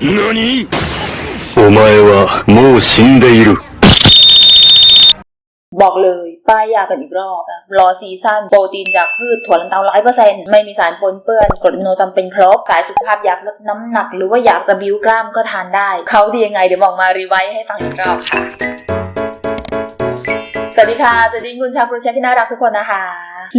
何お前はもう死んでいる。 บอกเลยป้ายยากันอีกรอบนะรอซีซั่นโปรตีนจากพืชถั่วลันเตาร้อยเปอร์เซ็นต์ไม่มีสารปนเปื้อนกรดอะมิโนจำเป็นครบ สายสุขภาพอยากลดน้ำหนัก หรือว่าอยากจะบิวกล้ามก็ทานได้ เขาดียังไงเดี๋ยวมองมารีไวซ์ให้ฟังอีกรอบค่ะ สวัสดีค่ะสวัสดีคุณชาวโปรเชคที่น่ารักทุกคนนะคะ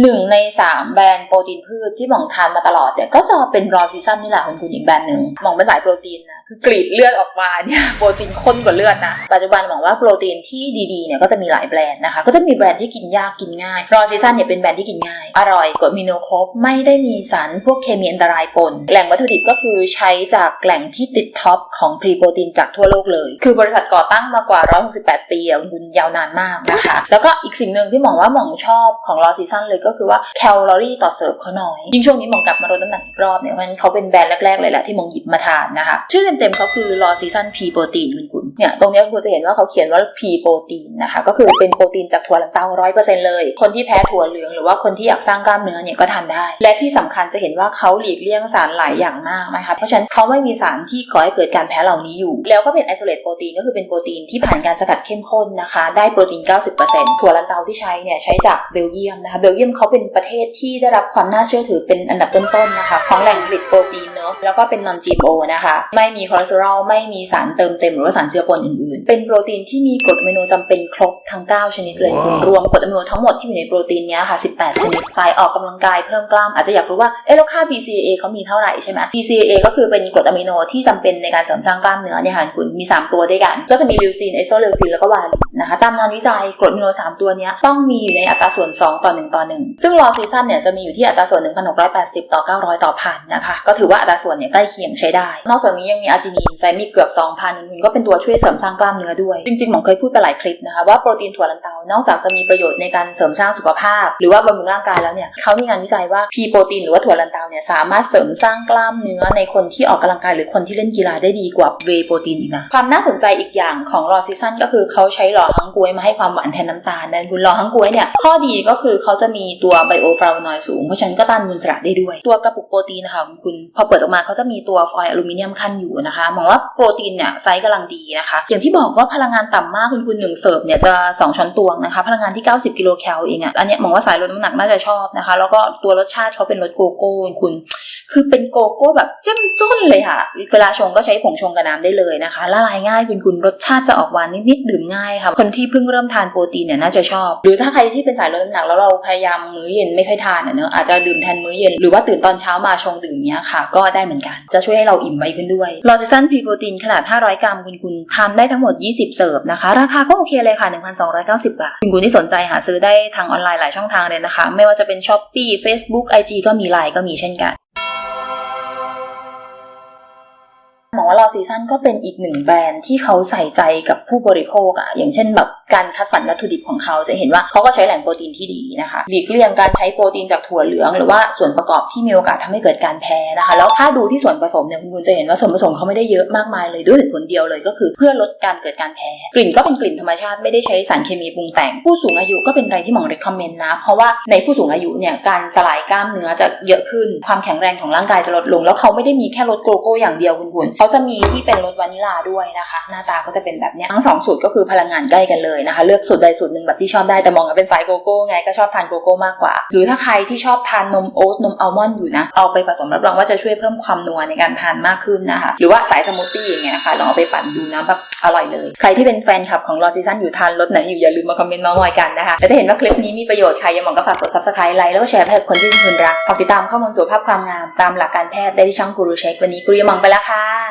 หนึ่งในสามแบรนด์โปรตีนพืชที่หม่องทานมาตลอดเนี่ยก็จะเป็นรอซีซั่นนี่แหละคุณคุณอีกแบรนด์หนึ่งหม่องเป็นสายโปรตีนนะ คือกรีดเลือดออกมาเนี่ยโปรตีนข้นกว่าเลือดนะ ปัจจุบันหม่องว่าโปรตีนที่ดีๆเนี่ยก็จะมีหลายแบรนด์นะคะ ก็จะมีแบรนด์ที่กินยากกินง่ายรอซีซันเนี่ยเป็นแบรนด์ที่กินง่าย อร่อยกรดอะมิโนครบไม่ได้มีสารพวกเคมีอันตรายปน แหล่งวัตถุดิบก็คือใช้จากแหล่งที่ติดท็อปของพรีโปรตีนจากทั่วโลกเลย คือบริษัทก่อตั้งมากว่า 168 ปีอะคุณยาวนานมากนะคะ แล้วก็อีกสิ่งหนึ่งที่หมองว่าหมองชอบของรอซีซันเลยก็คือว่าแคลอรี่ต่อเสิร์ฟเขาน้อยยิ่งช่วงนี้หมองกลับมาลดน้ำหนักอีกรอบเนี่ยเพราะฉะนั้นเขาเป็นแบรนด์แรกๆเลยแหละที่หมองหยิบมาทานนะคะชื่อเต็มเขาคือรอซีซันพีโปรตีนคุณคุณ เนี่ยตรงนี้คุณจะเห็นว่าเขาเขียนว่าพีโปรตีนนะคะก็คือเป็นโปรตีนจากถั่วลันเตาร้อยเปอร์เซ็นต์เลย คนที่แพ้ถั่วเหลืองหรือว่าคนที่อยากสร้างกล้ามเนื้อเนี่ยก็ทานได้ และที่สำคัญจะเห็นว่าเขาหลีกเลี่ยงสารหลายอย่างมากนะคะเพราะฉะนั้นเขาไม่มีสารที่ก่อให้เกิดการแพ้เหล่านี้อยู่ แล้วก็เป็นไอโซเลตโปรตีนก็คือเป็นโปรตีนที่ผ่านการสกัดเข้มข้นนะคะ ได้โปรตีน 90%ถั่วลันเตาที่ใช้เนี่ยใช้จากเบลเยียมนะคะเบลเยียมเขาเป็นประเทศที่ได้รับความน่าเชื่อถือเป็นอันดับต้นๆนะคะของแหล่งผลิตโปรตีนเนอะแล้วก็เป็น non GMO นะคะไม่มีคอเลสเตอรอลไม่มีสารเติมเต็มหรือว่าสารเจือปนอื่นๆ เป็นโปรตีนที่มีกรดอะมิโนจำเป็นครบทั้ง 9 ชนิดเลยคุณรวมกรดอะมิโนทั้งหมดที่อยู่ในโปรตีนเนี้ยค่ะ 18 ชนิดสายออกกำลังกายเพิ่มกล้าม อาจจะอยากรู้ว่าเอ๊ะแล้วค่า BCAA เขามีเท่าไหร่ใช่ไหม BCAA ก็คือเป็นกรดอะมิโนที่จำเป็นในการเสริมสร้างกล้ามเนื้อเนี่ยค่ะคุณมี 3 ตัวด้วยกัน ก็จะมีลิวซีนไอโซเลวซีนแล้วก็วาลิน นะคะตามงานวิจัยกรดอะมิโน3ตัวนี้ต้องมีอยู่ในอัตราส่วน 2 ต่อ 1 ต่อ 1 ซึ่งรอซีซั่นเนี่ยจะมีอยู่ที่อัตราส่วน 1,680 ต่อ 900 ต่อพันนะคะก็ถือว่าอัตราส่วนเนี่ยใกล้เคียงใช้ได้ นอกจากนี้ยังมีอาร์จินีนไซมิกเกือบ 2,000คุณก็เป็นตัวช่วยเสริมสร้างกล้ามเนื้อด้วย จริงๆหมอเคยพูดไปหลายคลิปนะคะว่าโปรตีนถั่วลันเตานอกจากจะมีประโยชน์ในการเสริมสร้างสุขภาพ หรือว่าบำรุงร่างกายแล้วเนี่ยเขามีงานวิจัยว่าพีโปรตีนหรือว่าถั่วลันเตาเนี่ยสามารถเสริมสร้างกล้ามเนื้อในคนที่ออกกำลังกายหรือคนที่เล่นกีฬาได้ดีกว่าเวโปรตีนอีกนะความน่าสนใจอีกอย่างของรอซิซันก็คือเขาใช้หล่อฮังกวยมาให้ความหวานแทนน้ำตาลนะคุณหล่อฮังกวยเนี่ยข้อดีก็คือเขาจะมีตัวไบโอฟลาโวนอยสูงเพราะฉะนั้นก็ต้านมูลสระได้ด้วย ตัวกระปุกโปรตีนนะคะคุณพอเปิดออกมาเขาจะมีตัวฟอยล์อลูมิเนียมขั้นอยู่นะคะมองว่าโปรตีนเนี่ยไซส์กำลังดีนะคะ อย่างที่บอกว่าพลังงานต่ำมากคุณคุณหนึ่งเสิร์ฟเนี่ยจะสองช้อนตวงนะคะ พลังงานที่ 90 กิโลแคลเองอะอันเนี้ยมองว่าสายลดน้ำหนักน่าจะชอบนะคะ แล้วก็ตัวรสชาติเขาเป็นรสโกโก้คุณ คือเป็นโกโก้แบบเจ้มจ้นเลยค่ะ เวลาชงก็ใช้ผงชงกับน้ำได้เลยนะคะละลายง่ายคุณคุณรสชาติจะออกหวานนิดๆดื่มง่ายค่ะคนที่เพิ่งเริ่มทานโปรตีนเนี่ยน่าจะชอบ หรือถ้าใครที่เป็นสายลดน้ำหนักแล้วเราพยายามมื้อเย็นไม่ค่อยทานเนอะอาจจะดื่มแทนมื้อเย็นหรือว่าตื่นตอนเช้ามาชงดื่มเนี้ยค่ะ ก็ได้เหมือนกัน จะช่วยให้เราอิ่มไวขึ้นด้วยลอจิซันพรีโปรตีนขนาด 500 กรัมคุณคุณทานได้ทั้งหมด 20 เสิร์ฟนะคะ ราคาก็โอเคเลยค่ะ 1,290 บาท คุณคุณที่สนใจหาซื้อได้ทางออนไลน์หลายช่องทางเลยนะคะ ไม่ว่าจะเป็น s h อ p e e Facebook IG ก็มีไลน์ก็มีเช่นกัน มองว่าลอซีซันก็เป็นอีกหนึ่งแบรนด์ที่เขาใส่ใจกับผู้บริโภคอะอย่างเช่นแบบการคัดสรรวัตถุดิบของเขาจะเห็นว่าเขาก็ใช้แหล่งโปรตีนที่ดีนะคะหลีกเลี่ยงการใช้โปรตีนจากถั่วเหลือง หรือว่าส่วนประกอบที่มีโอกาสทำให้เกิดการแพ้นะคะ แล้วถ้าดูที่ส่วนผสมเนี่ยคุณคุณจะเห็นว่าส่วนผสมเขาไม่ได้เยอะมากมายเลยด้วยเหตุผลเดียวเลยก็คือเพื่อลดการเกิดการแพ้ กลิ่นก็เป็นกลิ่นธรรมชาติไม่ได้ใช้สารเคมีปรุงแต่ง ผู้สูงอายุก็เป็นอะไรที่หมอง recommend นะ เพราะว่าในผู้สูงอายุเนี่ยการสลายกล้ามเนื้อจะเยอะขึ้นความแข็งแรงของร่างกายจะลดลง แล้วเขาไม่ได้มีแค่รสโกโก้อย่างเดียวคุณคุณเขาจะมีที่เป็นรสวานิลาด้วยนะคะ หน้าตาก็จะเป็นแบบนี้ทั้งสองสูตรก็คือพลังงานใกล้กันเลยนะคะ เลือกสูตรใดสูตรหนึ่งแบบที่ชอบได้แต่มองว่าเป็นสายโกโก้ไงก็ชอบทานโกโก้มากกว่า หรือถ้าใครที่ชอบทานนมโอ๊ตนมอัลมอนด์อยู่นะ เอาไปผสมรับรองว่าจะช่วยเพิ่มความนัวในการทานมากขึ้นนะคะ หรือว่าสายสมูทตี้อย่างเงี้ยค่ะลองเอาไปปั่นดูนะแบบอร่อยเลย ใครที่เป็นแฟนคลับของรอซีซันอยู่ทานรสไหนอยู่อย่าลืมมาคอมเมนต์น้องมอยกันนะคะแต่ถ้าเห็นว่าคลิปนี้มีประโยชน์ใครยังมองก็ฝากกด subscribe ไลค์แล้วก็แชร์ให้กับคนที่คุณรักฝากติดตามข้อมูลสุขภาพความงามตามหลักการแพทย์ได้ที่ช่องกูรูเช็ควันนี้กูรูยมองไปแล้วค่ะ